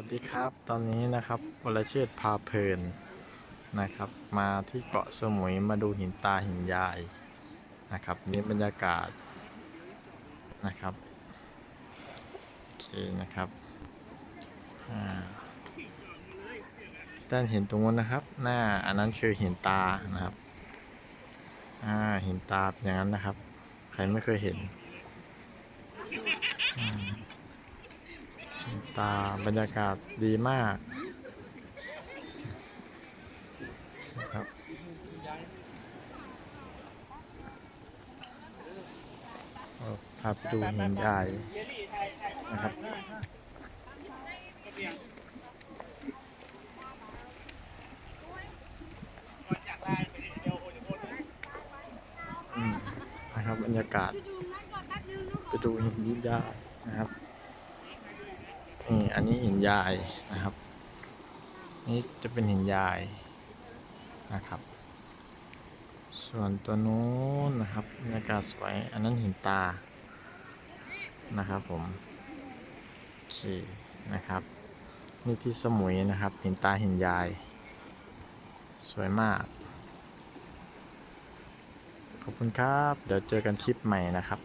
วัสดีครับตอนนี้นะครับวรเชษพาเพลินนะครับ มาที่เกาะสมุยมาดูหินตาหินยายนะครับนี่บรรยากาศนะครับโอเคนะครับอ่าท่านเห็นตรงนู้นนะครับ หน้าอันนั้นคือหินตานะครับอ่าหินตาเป็นอย่างนั้นนะครับ ใครไม่เคยเห็นอืม ตาบรรยากาศดีมากครับพาไปดูหินใหญ่นะครับอืมนะครับบรรยากาศ ไปดูหินยิ่งใหญ่นะครับ นี่อันนี้หินยายนะครับ นี่จะเป็นหินยายนะครับ ส่วนตัวนู้นนะครับบรรยากาศสวย อันนั้นหินตานะครับผมโอเคนะครับ นี่ที่สมุยนะครับ หินตาหินยาย สวยมาก ขอบคุณครับ เดี๋ยวเจอกันคลิปใหม่นะครับ